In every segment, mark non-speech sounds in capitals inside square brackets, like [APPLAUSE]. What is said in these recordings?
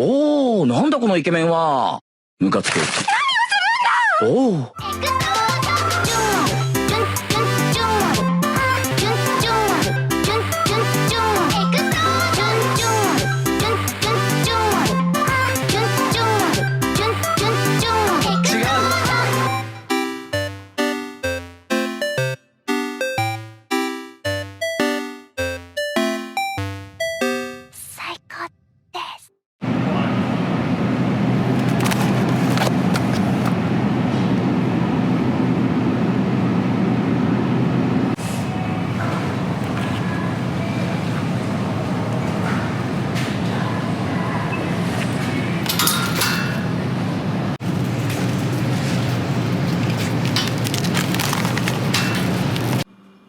おー、なんだこのイケメンは。ムカつく。おー。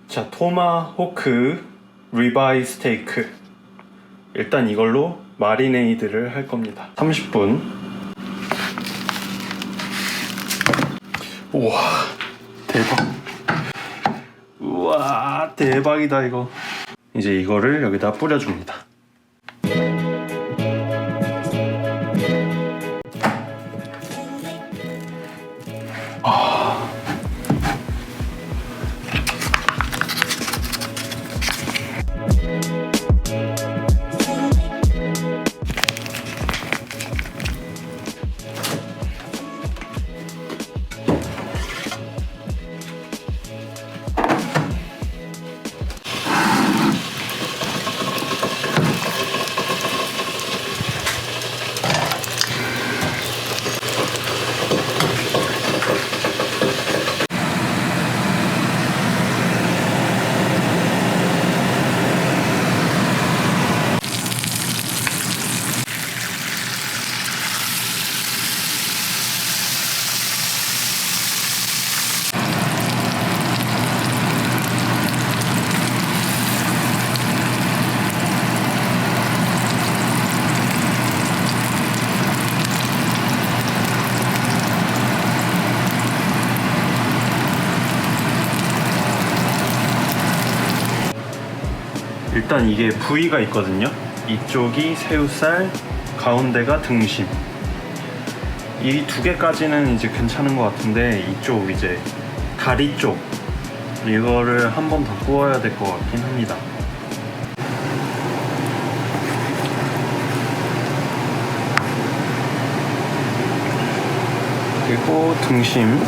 자, 토마호크 리바이 스테이크. 일단 이걸로 마리네이드를 할 겁니다. 30분. 우와, 대박. 우와, 대박이다, 이거. 이제 이거를 여기다 뿌려줍니다. 일단 이게 부위가 있거든요. 이쪽이 새우살, 가운데가 등심. 이 두 개까지는 이제 괜찮은 것 같은데 이쪽 이제 다리 쪽 이거를 한 번 더 구워야 될 것 같긴 합니다. 그리고 등심.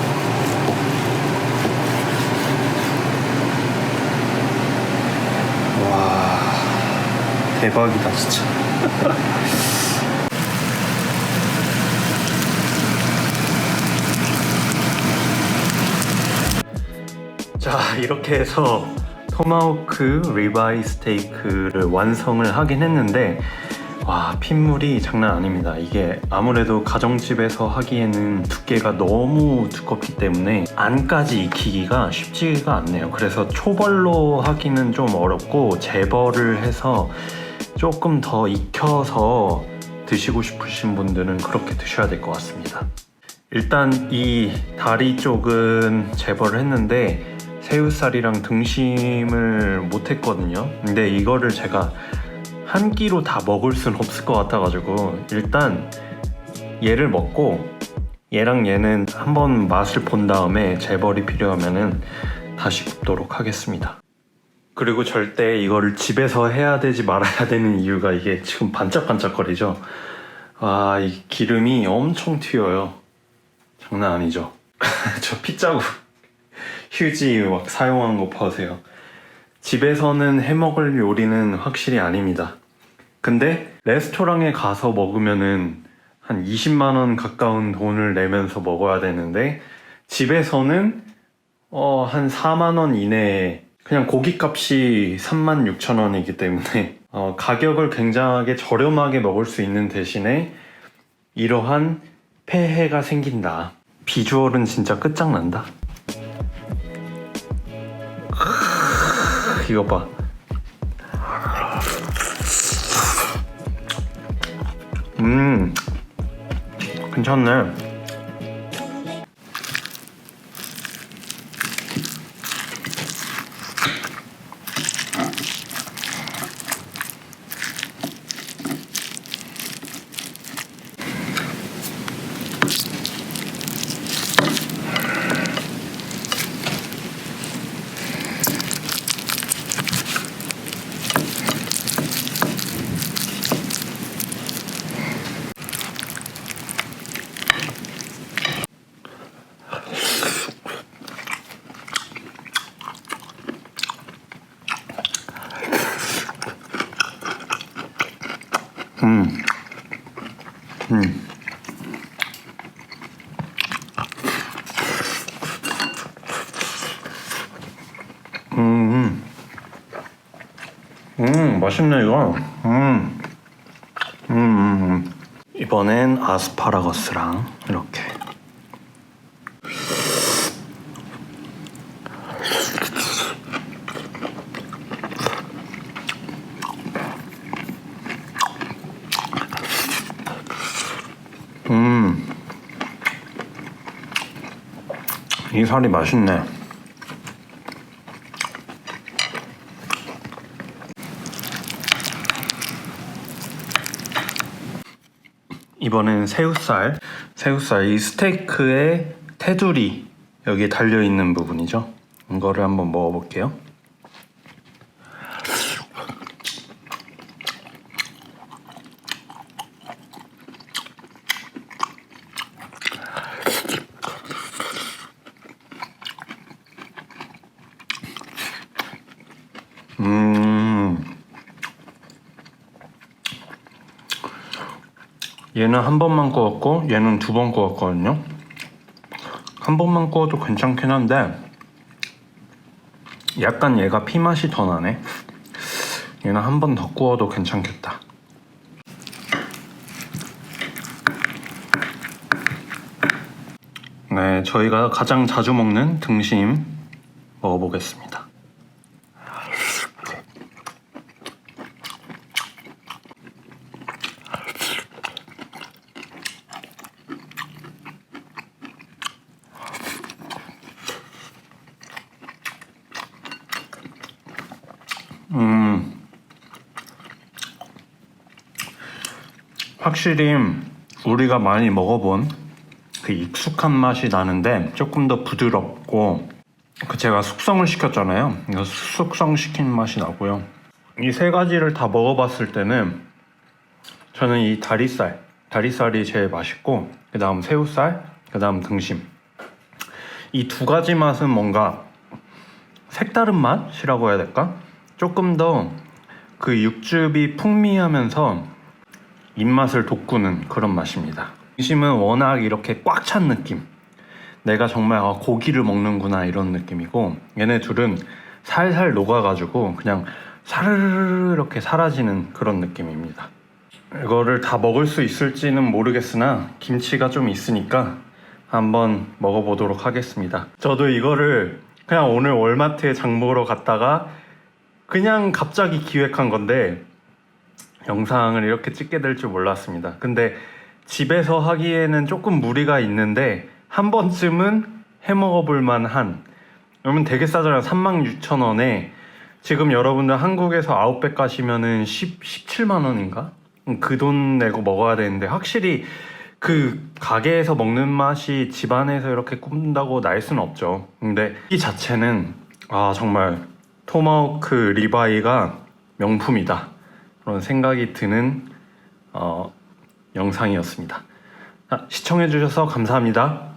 대박이다 진짜. [LAUGHS] 자 이렇게 해서 토마호크 리바이 스테이크를 완성을 하긴 했는데 와 핏물이 장난 아닙니다. 이게 아무래도 가정집에서 하기에는 두께가 너무 두껍기 때문에 안까지 익히기가 쉽지가 않네요. 그래서 초벌로 하기는 좀 어렵고 재벌을 해서 조금 더 익혀서 드시고 싶으신 분들은 그렇게 드셔야 될 것 같습니다 일단 이 다리 쪽은 재벌을 했는데 새우살이랑 등심을 못했거든요 근데 이거를 제가 한 끼로 다 먹을 순 없을 것 같아가지고 일단 얘를 먹고 얘랑 얘는 한번 맛을 본 다음에 재벌이 필요하면은 다시 굽도록 하겠습니다. 그리고 절대 이거를 집에서 해야 되지 말아야 되는 이유가 이게 지금 반짝반짝거리죠. 아, 이 기름이 엄청 튀어요. 장난 아니죠. [LAUGHS] 저 피자국 휴지 막 사용한 거 보세요. 집에서는 해 먹을 요리는 확실히 아닙니다. 근데 레스토랑에 가서 먹으면은 한 20만 원 가까운 돈을 내면서 먹어야 되는데 집에서는 어, 한 4만 원 이내에 그냥 고기값이 3만 6천 원이기 때문에 [LAUGHS] 어, 가격을 굉장하게 저렴하게 먹을 수 있는 대신에 이러한 폐해가 생긴다. 비주얼은 진짜 끝장난다. 이거 봐. 음, 괜찮네. 맛있네, 이거. 음. 음, 음, 음. 이번엔 아스파라거스랑 이렇게. 음. 이 살이 맛있네. 이번엔 새우살. 새우살 이 스테이크의 테두리 여기에 달려 있는 부분이죠. 이거를 한번 먹어볼게요. 얘는 한 번만 구웠고 얘는 두 번 구웠거든요. 한 번만 구워도 괜찮긴 한데 약간 얘가 피 맛이 더 나네. 얘는 한 번 더 구워도 괜찮겠다. 네, 저희가 가장 자주 먹는 등심 먹어보겠습니다. 음. 확실히 우리가 많이 먹어본 그 익숙한 맛이 나는데 조금 더 부드럽고 그 제가 숙성을 시켰잖아요. 이거 숙성시킨 맛이 나고요. 이 세 가지를 다 먹어봤을 때는 저는 이 다리살, 다리살이 제일 맛있고 그 다음 새우살, 그 다음 등심. 이 두 가지 맛은 뭔가 색다른 맛이라고 해야 될까? 조금 더 그 육즙이 풍미하면서 입맛을 돋구는 그런 맛입니다. 등심은 워낙 이렇게 꽉 찬 느낌. 내가 정말 아, 고기를 먹는구나 이런 느낌이고 얘네 둘은 살살 녹아가지고 그냥 사르르 이렇게 사라지는 그런 느낌입니다. 이거를 다 먹을 수 있을지는 모르겠으나 김치가 좀 있으니까 한번 먹어보도록 하겠습니다. 저도 이거를 그냥 오늘 월마트에 장 보러 갔다가 그냥 갑자기 기획한 건데 영상을 이렇게 찍게 될 줄 몰랐습니다. 근데 집에서 하기에는 조금 무리가 있는데 한 번쯤은 해 먹어 볼 만 한 여러분 되게 싸잖아요. 36,000원에 지금 여러분들 한국에서 아웃백 가시면은 10, 17만 원인가? 그 돈 내고 먹어야 되는데 확실히 그 가게에서 먹는 맛이 집안에서 이렇게 굽는다고 날 수는 없죠. 근데 이 자체는 아 정말 토마호크 리바이가 명품이다. 그런 생각이 드는 어, 영상이었습니다. 아, 시청해주셔서 감사합니다.